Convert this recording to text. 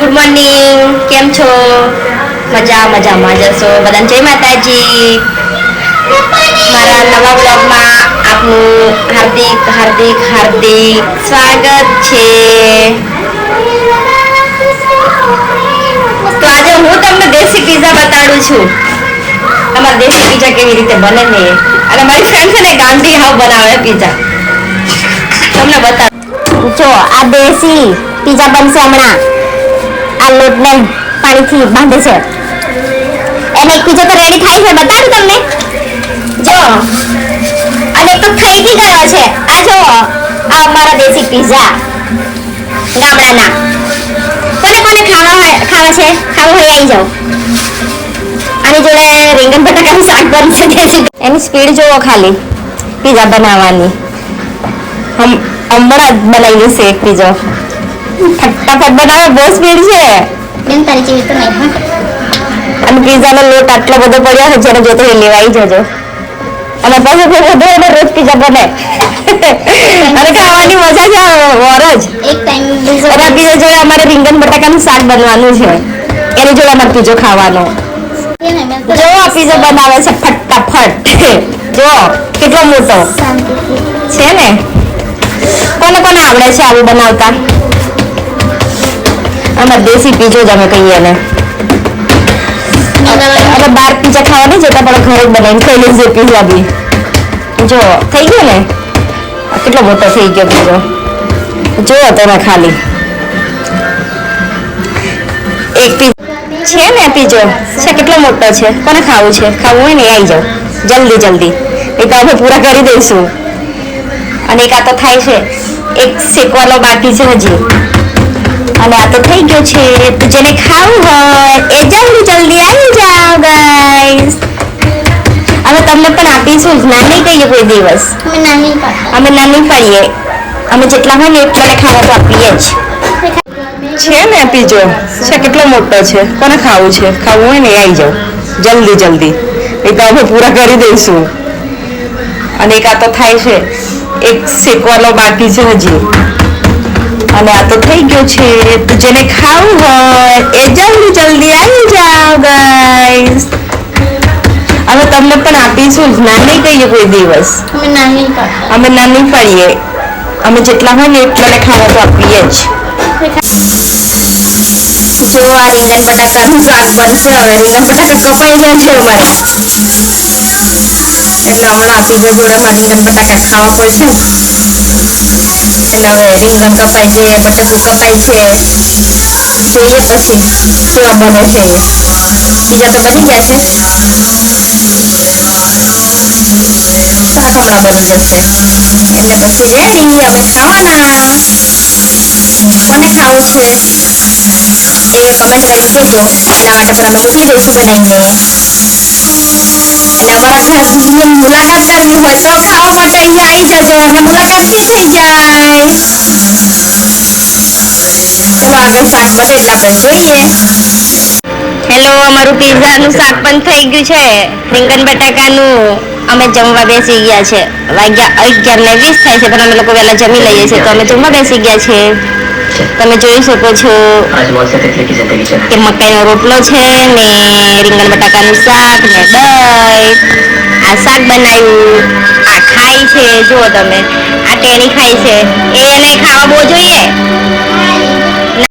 Good morning. કેમ છો? મજા, મજામાં જશો બધાને જય માતાજી. મારા નવા બ્લોગમાં આપનું હાર્દિક હાર્દિક હાર્દિક સ્વાગત છે. તો આજે હું તમને દેશી પીઝા બતાડું છું. તમારા દેશી પીઝા કેવી રીતે બને ને? અને મારી ફ્રેન્ડ છે ને, ગાંધી હાવ બનાવે પીઝા તમને બતાવ જો, આ દેશી પીઝા બનશે હમણાં. આ લોટને પાણીથી બાંધે છે. એને એક પીઝો તો રેડી થાય છે બતાડું તમને. જો, અને તો બી ગયો છે. આ જો, આ અમારા દેશી પીઝા ગામડાના. કોને કોને ખાવા ખાવા છે. ખાવું હોય, આવી જાઓ. આની જોડે રીંગણ બટાકાનું શાક બનશે દેશી એની સ્પીડ જોવો ખાલી. પીઝા બનાવવાની. હમ હમણાં જ બનાવી છે એક પીઝો ફટાફટ બનાવે બહુ સ્પીડ છે. બેન તારી જેવી તો નહીં અને પીઝાનો લોટ આટલો બધો પડ્યો છે જેને જોતો એ લેવા જજો. અને પછી બધો એને રોજ પીઝા બને. અને ખાવાની મજા છે વર જ. એક ટાઈમ અને પીઝા જોડે અમારે રીંગણ બટાકાનું શાક બનવાનું છે. એની જોડે અમારે પીઝો ખાવાનો. જો આ પીઝો બનાવે છે ફટાફટ. જો કેટલો મોટો. છે ને? કોને કોને આવડે છે આવું બનાવતા? આમાં દેશી પીજો જ અમે કહીએ ને. અમે બાર પીઝા ખાવા નહીં જતા પણ ઘરે બનાવીને ખાઈ લઈએ પીઝા બી. જો થઈ ગયો ને? કેટલો મોટો થઈ ગયો પીઝો જુઓ તમે ખાલી. એક પીઝો છે ને પીજો છે કેટલો મોટો છે? કોને ખાવું છે? ખાવું હોય ને આવી જાઓ. જલ્દી જલ્દી. એ તો અમે પૂરા કરી દઈશું. અને એક આ તો થાય છે. એક શેકવાનો બાકી છે હજી. અને આ તો થઈ ગયો છે તો જેને ખાવું હોય એ જલ્દી જલ્દી આવી જાઓ ગાઈસ અમે તમને પણ આપીશું જ ના નહીં કહીએ કોઈ દિવસ. અમે અમે નાની પડીએ. અમે જેટલા હોય ને એટલાને ખાવા તો આપીએ જ. છે ને પીજો? છે કેટલો મોટો છે? કોને ખાવું છે? ખાવું હોય ને આવી જાઓ. જલ્દી જલ્દી. એ તો અમે પૂરા કરી દઈશું. અને એક આ તો થાય છે. એક શેકવાનો બાકી છે હજી. અને આ તો થઈ ગયો છે. તો જેને ખાવું હોય એ જલ્દી જલ્દી આવી જાઓ ગાઈસ અમે તમને પણ આપીશું ના નહીં કહીએ કોઈ દિવસ. અમે નાની પાડતા અમે પડીએ. અમે જેટલા હોય ને એટલાને ખાવા તો આપીએ જ. જો આ રીંગણ બટાકાનું શાક બનશે હવે રીંગણ બટાકા કપાઈ ગયા છે અમારે. એટલે હમણાં આપી પીઝા જોડે અમારે રીંગણ બટાકા ખાવા પડશે. એટલે હવે રીંગણ કપાય છે બટાકું કપાય છે જોઈએ પછી કેવા બને છે એ પીઝા તો બની ગયા છે શાક હમણાં બની જશે એટલે પછી રેડી હવે ખાવાના કોને ખાવું છે એ કમેન્ટ કરીને કહેજો એના માટે પણ અમે મોકલી દઈશું બનાવીને અને અમારા ઘરની મુલાકાત કરવી હોય તો ખાવા માટે અહીંયા આવી જજો અને મુલાકાતથી થઈ જાય? ચલો આગળ શાક બને એટલે આપણે જોઈએ. હેલો અમારું પિઝાનું શાક પણ થઈ ગયું છે. રીંગણ બટાકાનું. અમે જમવા બેસી ગયા છે. વાગ્યા અગિયાર ને વીસ થાય છે, પણ અમે લોકો વહેલા જમી લઈએ છીએ. તો અમે જમવા બેસી ગયા છે તમે જોઈ શકો છો કે મકાઈનો રોટલો છે ને રીંગણ બટાકાનું શાક ને દહીં. આ શાક બનાવ્યું. ખાય છે જુઓ તમે. આ ટેણી ખાય છે. એને ખાવા બહુ જોઈએ?